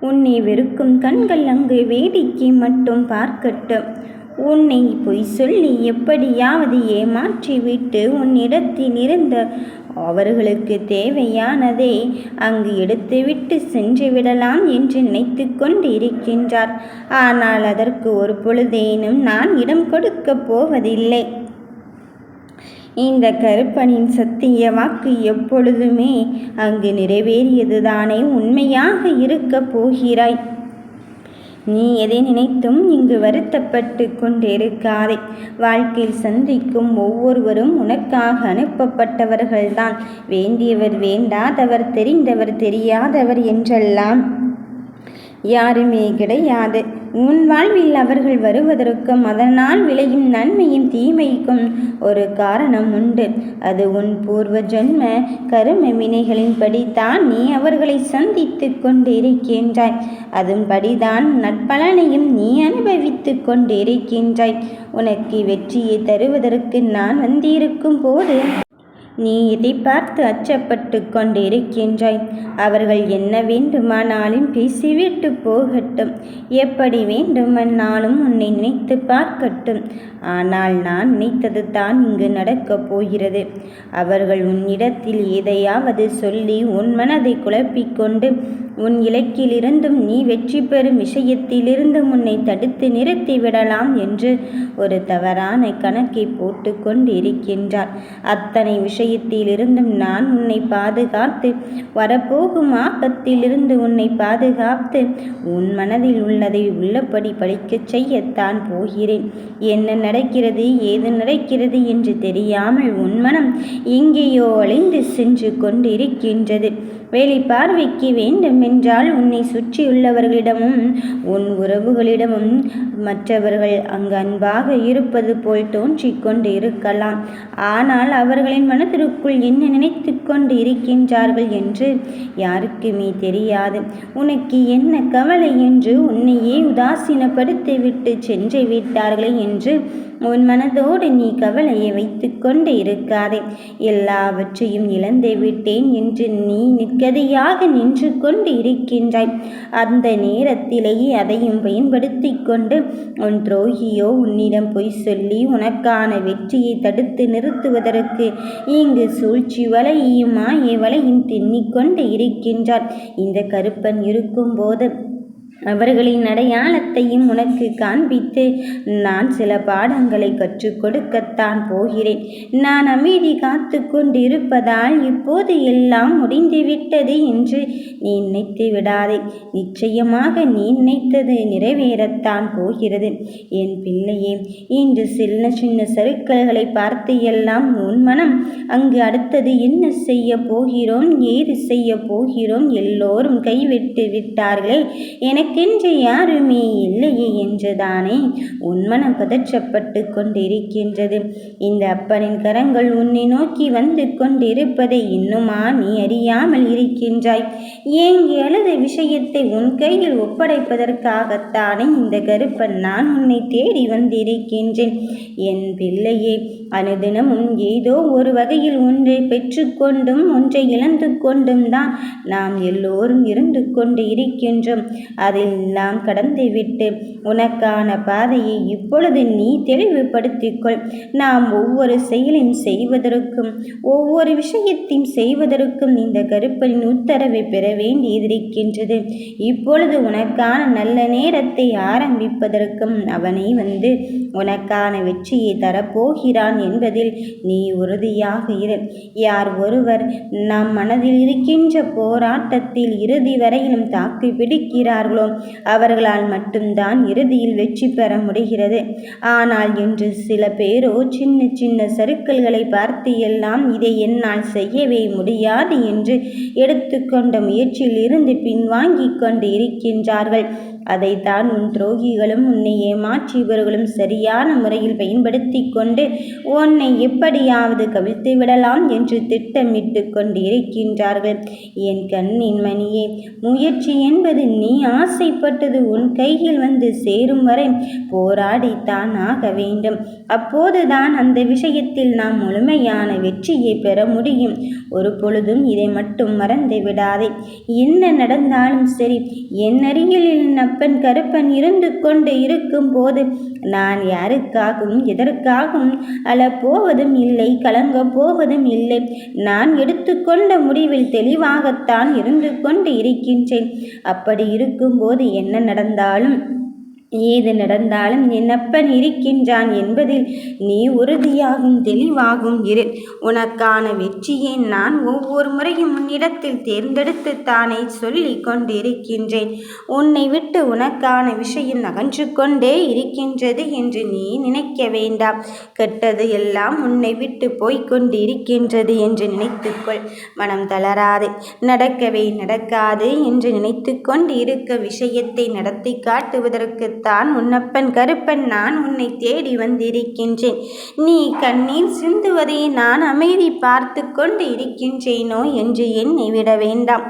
உன்னை வெறுக்கும் கண்கள் அங்கு வேடிக்கை மட்டும் பார்க்கட்டும். உன்னை பொய் சொல்லி எப்படியாவது ஏமாற்றிவிட்டு உன்னிடத்தில் இருந்த அவர்களுக்கு தேவையானதை அங்கு எடுத்துவிட்டு சென்று விடலாம் என்று நினைத்து கொண்டு இருக்கின்றார் ஆனால் அதற்கு ஒரு பொழுதேனும் நான் இடம் கொடுக்கப் போவதில்லை. இந்த கருப்பனின் சத்திய வாக்கு எப்பொழுதுமே அங்கு நிறைவேறியதுதானே உண்மையாக இருக்கப் போகிறாய். நீ எதை நினைத்தும் இங்கு வருத்தப்பட்டு கொண்டிருக்காதே. வாழ்க்கையில் சந்திக்கும் ஒவ்வொருவரும் உனக்காக அனுப்பப்பட்டவர்கள்தான். வேண்டியவர் வேண்டாதவர் தெரிந்தவர் தெரியாதவர் என்றெல்லாம் யாருமே கிடையாது. உன் வாழ்வில் அவர்கள் வருவதற்கும் அதனால் விளையும் நன்மையும் தீமைக்கும் ஒரு காரணம் உண்டு. அது உன் பூர்வ ஜென்ம கரும வினைகளின்படி தான் நீ அவர்களை சந்தித்து கொண்டிருக்கின்றாய். அதன்படிதான் நட்பலனையும் நீ அனுபவித்து கொண்டிருக்கின்றாய். உனக்கு வெற்றியை தருவதற்கு நான் வந்திருக்கும் போது நீ இதை பார்த்து அச்சப்பட்டு கொண்டிருக்கின்றாய். அவர்கள் என்ன வேண்டுமானாலும் பேசிவிட்டு போகட்டும். எப்படி வேண்டுமானாலும் உன்னை நினைத்து பார்க்கட்டும். ஆனால் நான் நினைத்தது தான் இங்கு நடக்கப் போகிறது. அவர்கள் உன்னிடத்தில் எதையாவது சொல்லி உன் மனதை குழப்பிக்கொண்டு உன் இலக்கிலிருந்தும் நீ வெற்றி பெறும் விஷயத்திலிருந்தும் உன்னை தடுத்து நிறுத்தி விடலாம் என்று ஒரு தவறான கணக்கை போட்டு கொண்டிருக்கின்றார். அத்தனை விஷயத்திலிருந்தும் நான் உன்னை பாதுகாத்து வரப்போகும் ஆபத்திலிருந்து உன்னை பாதுகாத்து உன் மனதில் உள்ளதை உள்ளபடி படிக்கச் செய்யத்தான் போகிறேன். என்ன நடக்கிறது ஏது நடக்கிறது என்று தெரியாமல் உன் மனம் எங்கேயோ அழிந்து சென்று கொண்டிருக்கின்றது. வேலை பார்வைக்கு வேண்டும் என்றால் உன்னை சுற்றியுள்ளவர்களிடமும் உன் உறவுகளிடமும் மற்றவர்கள் அங்கு அன்பாக இருப்பது போல் தோன்றிக் கொண்டு இருக்கலாம். ஆனால் அவர்களின் மனதிற்குள் என்ன நினைத்து கொண்டு இருக்கின்றார்கள் என்று யாருக்குமே தெரியாது. உனக்கு என்ன கவலை என்று உன்னையே உதாசீனப்படுத்திவிட்டு சென்று விட்டார்களே என்று உன் மனதோடு நீ கவலையை வைத்து கொண்டு இருக்காதே. எல்லாவற்றையும் இழந்து விட்டேன் என்று நீ நிற்கதையாக நின்று கொண்டு இருக்கின்றாய். அந்த நேரத்திலேயே அதையும் பயன்படுத்தி கொண்டு உன் துரோகியோ உன்னிடம் பொய் சொல்லி உனக்கான வெற்றியை தடுத்து நிறுத்துவதற்கு இங்கு சூழ்ச்சி வலையும் மாய வலையும் தின்னிக்கொண்டு இருக்கின்றார். இந்த கருப்பன் இருக்கும்போது அவர்களின் அடையாளத்தையும் உனக்கு காண்பித்து நான் சில பாடங்களை கற்றுக் கொடுக்கத்தான் போகிறேன். நான் அமைதி காத்து கொண்டிருப்பதால் இப்போது எல்லாம் முடிந்துவிட்டது என்று நீ நினைத்து விடாதே. நிச்சயமாக நீ நினைத்தது நிறைவேறத்தான் போகிறது. என் பிள்ளையே இன்று சின்ன சின்ன சருக்கல்களை பார்த்து எல்லாம் உன் மனம் அங்கு அடுத்தது என்ன செய்ய போகிறோம் ஏது செய்ய போகிறோம் எல்லோரும் கைவிட்டு விட்டார்களே. எனக்கு எனக்கென்று யாருமே இல்லையே என்றுதானே? உன்மனம் பதற்றப்பட்டு கொண்டிருக்கின்றது. இந்த அப்பனின் கரங்கள் உன்னை நோக்கி வந்து கொண்டிருப்பதை இன்னுமா நீ அறியாமல் இருக்கின்றாய். ஏங்கி அழுத விஷயத்தை உன் கையில் ஒப்படைப்பதற்காகத்தானே இந்த கருப்பன் நான் உன்னை தேடி வந்திருக்கின்றேன். என் பிள்ளையே அனுதினமும் ஏதோ ஒரு வகையில் ஒன்றை பெற்றுக்கொண்டும் ஒன்றை இழந்து கொண்டும் தான் நாம் எல்லோரும் இருந்து கொண்டு இருக்கின்றோம் அதெல்லாம் கடந்துவிட்டு உனக்கான பாதையை இப்பொழுது நீ தெளிவுபடுத்திக்கொள். நாம் ஒவ்வொரு செயலையும் செய்வதற்கும் ஒவ்வொரு விஷயத்தையும் செய்வதற்கும் இந்த கருப்பனின் உத்தரவை பெற வேண்டியதிருக்கின்றது இப்பொழுது உனக்கான நல்ல நேரத்தை ஆரம்பிப்பதற்கும் அவனை வந்து உனக்கான வெற்றியை தரப்போகிறான் என்பதில் நீ உறுதியாக இரு. யார் ஒருவர் நம் மனதில் இருக்கின்ற போராட்டத்தில் இறுதி வரையிலும் தாக்கி பிடிக்கிறார்களோ அவர்களால் மட்டும்தான் இறுதியில் வெற்றி பெற முடிகிறது. ஆனால் இன்று சில பேரோ சின்ன சின்ன சருக்கல்களை பார்த்து எல்லாம் இதை என்னால் செய்யவே முடியாது என்று எடுத்துக்கொண்ட முயற்சியில் இருந்து பின்வாங்கி கொண்டு இருக்கின்றார்கள். அதைத்தான் உன் துரோகிகளும் உன்னை ஏமாற்றியவர்களும் சரியான முறையில் பயன்படுத்தி கொண்டு உன்னை எப்படியாவது கவிழ்த்து விடலாம் என்று திட்டமிட்டு கொண்டு இருக்கின்றார்கள். என் கண்ணின் மணியே முயற்சி என்பது நீ ஆசைப்பட்டது உன் கையில் வந்து சேரும் வரை போராடித்தான் ஆக வேண்டும். அப்போதுதான் அந்த விஷயத்தில் நாம் முழுமையான வெற்றியை பெற முடியும். ஒரு பொழுதும் இதை மட்டும் மறந்து விடாதே. என்ன நடந்தாலும் சரி என் அருகில் என் அப்பன் கருப்பன் இருந்து கொண்டு இருக்கும் போது நான் யாருக்காகவும் எதற்காகவும் அழப்போவதும் இல்லை கலங்க போவதும் இல்லை. நான் எடுத்துக்கொண்ட முடிவில் தெளிவாகத்தான் இருந்து கொண்டு இருக்கின்றேன். அப்படி இருக்கும் போது என்ன நடந்தாலும் ஏது நடந்தாலும் என்னப்பன் இருக்கின்றான் என்பதில் நீ உறுதியாகும் தெளிவாகும் இரு. உனக்கான வெற்றியை நான் ஒவ்வொரு முறையும் உன்னிடத்தில் தேர்ந்தெடுத்து தானே சொல்லி கொண்டிருக்கின்றேன். உன்னை விட்டு உனக்கான விஷயம் அகன்று கொண்டே இருக்கின்றது என்று நீ நினைக்க வேண்டாம். கெட்டது எல்லாம் உன்னை விட்டு போய்கொண்டு இருக்கின்றது என்று நினைத்துக்கொள் மனம் தளராது. நடக்கவே நடக்காது என்று நினைத்து கொண்டு இருக்க விஷயத்தை நடத்தி காட்டுவதற்கு தான் உன்னப்பன் கருப்பன் நான் உன்னை தேடி வந்திருக்கின்றேன். நீ கண்ணீர் சிந்துவதை நான் அமைதி பார்த்து கொண்டு இருக்கின்றேனோ என்று என்னை விட வேண்டாம்.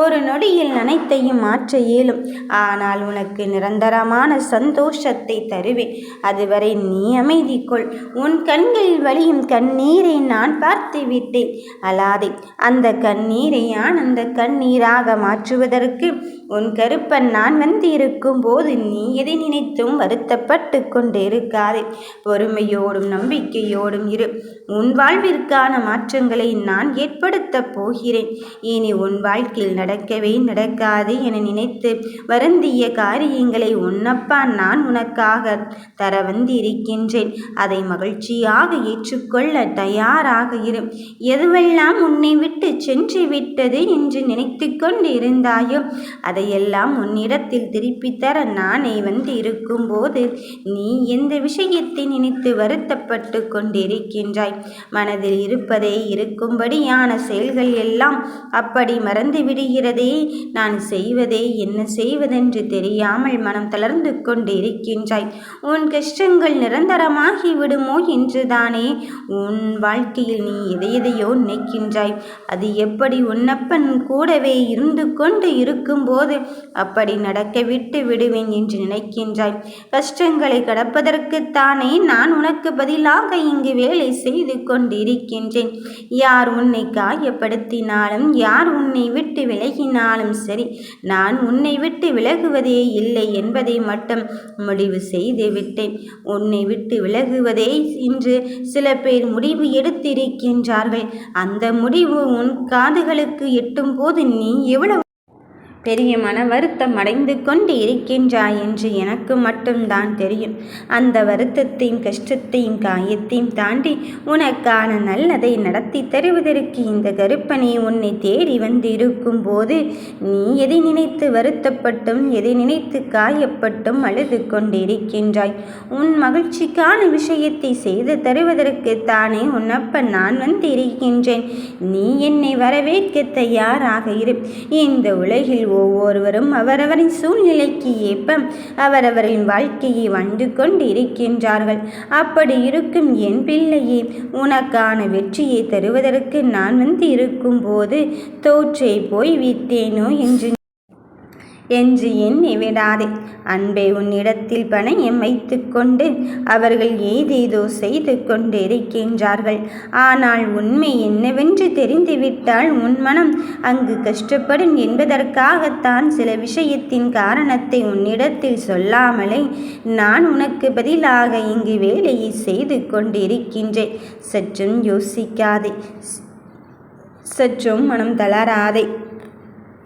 ஒரு நொடியில் அனைத்தையும் மாற்ற இயலும். ஆனால் உனக்கு நிரந்தரமான சந்தோஷத்தை தருவேன். அதுவரை நீ அமைதி கொள். உன் கண்களில் வழியும் கண்ணீரை நான் பார்த்து விட்டேன். அலாதே அந்த கண்ணீரை ஆனந்த கண்ணீராக மாற்றுவதற்கு உன் கருப்பன் நான் வந்து இருக்கும் போது நீ எதை நினைத்தும் வருத்தப்பட்டு கொண்டிருக்காதே. பொறுமையோடும் நம்பிக்கையோடும் இரு. உன் வாழ்விற்கான மாற்றங்களை நான் ஏற்படுத்தப் போகிறேன். இனி உன் வாழ்க்கையில் நடக்கவே நடக்காது என நினைத்து வருந்திய காரியங்களை உன்னப்பா நான் உனக்காக தர வந்திருக்கின்றேன். அதை மகிழ்ச்சியாக ஏற்றுக்கொள்ள தயாராக இரு. எதுவெல்லாம் உன்னை விட்டு சென்று விட்டது என்று நினைத்து கொண்டு இருந்தாயோ அதையெல்லாம் உன்னிடத்தில் திருப்பித் தர நானே வந்து இருக்கும்போது நீ எந்த விஷயத்தை நினைத்து வருத்தப்பட்டு கொண்டிருக்கின்றாய்? மனதில் இருப்பதே இருக்கும்படியான செயல்கள் எல்லாம் அப்படி மறந்து விடுகிறதே. நான் செய்வதே என்ன செய்வதென்று தெரியாமல் மனம் தளர்ந்து கொண்டிருக்கின்றாய். உன் கஷ்டங்கள் நிரந்தரமாகி விடுமோ என்றுதானே. உன் வாழ்க்கையில் நீ எதையதையோ நினைக்கின்றாய். அது எப்படி உன்னப்பன் கூடவே இருந்து கொண்டு இருக்கும்போது அப்படி நடக்க விட்டு விடுவேன் என்று நினைக்கின்றாய். கஷ்டங்களை கடப்பதற்குத்தானே நான் உனக்கு பதிலாக இங்கு வேலை செய்து கொண்டிருக்கின்றேன். யார் உன்னை காயப்படுத்தினாலும் யார் உன்னை விட்டு விலகினாலும் சரி நான் உன்னை விட்டு விலகுவதே இல்லை என்பதை மட்டும் முடிவு செய்து விட்டேன். உன்னை விட்டு விலகுவதே இன்று சில பேர் முடிவு எடுத்திருக்கின்றார்கள். அந்த முடிவு உன் காதுகளுக்கு எட்டும் போது நீ எவ்வளவு பெரிய மன வருத்தம் அடைந்து கொண்டு இருக்கின்றாய் என்று எனக்கு மட்டும்தான் தெரியும். அந்த வருத்தத்தையும் கஷ்டத்தையும் காயத்தையும் தாண்டி உனக்கான நல்லதை நடத்தி தருவதற்கு இந்த கருப்பனை உன்னை தேடி வந்து இருக்கும் போது நீ எதை நினைத்து வருத்தப்பட்டும் எதை நினைத்து காயப்பட்டும் அழுது கொண்டிருக்கின்றாய். உன் மகிழ்ச்சிக்கான விஷயத்தை செய்து தருவதற்கு தானே உன்னப்பன் நான் வந்து இருக்கின்றேன் நீ என்னை வரவேற்க தயாராக இரு. இந்த உலகில் ஒவ்வொருவரும் அவரவரின் சூழ்நிலைக்கு ஏற்ப அவரவரின் வாழ்க்கையை வந்து கொண்டிருக்கின்றார்கள். அப்படி இருக்கும் என் பிள்ளையே உனக்கான வெற்றியை தருவதற்கு நான் வந்து இருக்கும்போது தோற்றே போய் விட்டேனோ என்று என்று எண்ணி விடாதே. அன்பை உன்னிடத்தில் பணையம் வைத்து கொண்டு அவர்கள் ஏதேதோ செய்து கொண்டிருக்கின்றார்கள். ஆனால் உண்மை என்னவென்று தெரிந்துவிட்டால் உன் மனம் அங்கு கஷ்டப்படும் என்பதற்காகத்தான் சில விஷயத்தின் காரணத்தை உன்னிடத்தில் சொல்லாமலே நான் உனக்கு பதிலாக இங்கு வேலையை செய்து கொண்டிருக்கின்றேன். சற்றும் யோசிக்காதே. சற்றும் மனம் தளராதே.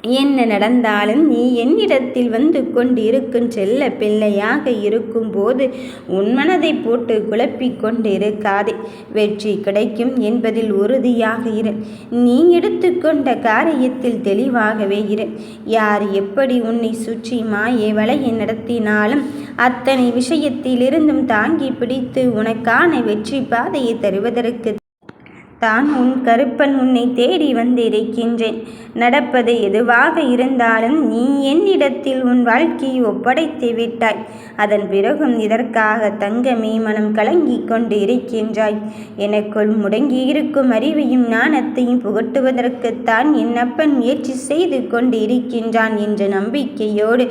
என்ன நடந்தாலும் நீ என்னிடத்தில் வந்து கொண்டு இருக்கும் செல்ல பிள்ளையாக இருக்கும்போது உன் மனதை போட்டு குழப்பிக் கொண்டு இருக்காதே வெற்றி கிடைக்கும் என்பதில் உறுதியாக இரு. நீ எடுத்துக்கொண்ட காரியத்தில் தெளிவாகவே இரு. யார் எப்படி உன்னை சுற்றி மாயை வலையை நடத்தினாலும் அத்தனை விஷயத்திலிருந்தும் தாங்கி பிடித்து உனக்கான வெற்றி பாதையை தருவதற்கு தான் உன் கருப்பன் உன்னை தேடி வந்திருக்கின்றேன். நடப்பது எதுவாக இருந்தாலும் நீ என்னிடத்தில் உன் வாழ்க்கையை ஒப்படைத்து விட்டாய். அதன் பிறகும் இதற்காக தங்கமே மனம் கலங்கி கொண்டு இருக்கின்றாய் எனக்குள் முடங்கியிருக்கும் அறிவையும் ஞானத்தையும் புகட்டுவதற்குத்தான் என் அப்பன் முயற்சி செய்து கொண்டு இருக்கின்றான் என்ற நம்பிக்கையோடு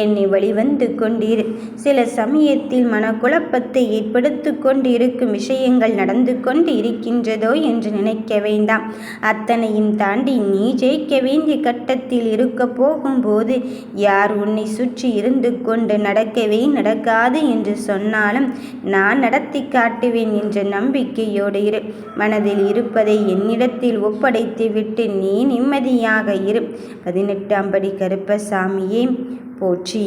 என்னை வழிவந்து கொண்டிரு. சில சமயத்தில் மனக்குழப்பத்தை ஏற்படுத்தி கொண்டு இருக்கும் விஷயங்கள் நடந்து கொண்டு இருக்கின்றதோ என்று நினைக்க வேண்டாம். அத்தனையும் தாண்டி நீ ஜெயிக்க வேண்டிய கட்டத்தில் இருக்க போகும்போது யார் உன்னை சுற்றி இருந்து கொண்டு நடக்கவே நடக்காது என்று சொன்னாலும் நான் நடத்தி காட்டுவேன் என்ற நம்பிக்கையோடு இரு. மனதில் இருப்பதை என்னிடத்தில் ஒப்படைத்து விட்டு நீ நிம்மதியாக இரு. பதினெட்டாம் படி கருப்பசாமியே போற்றி.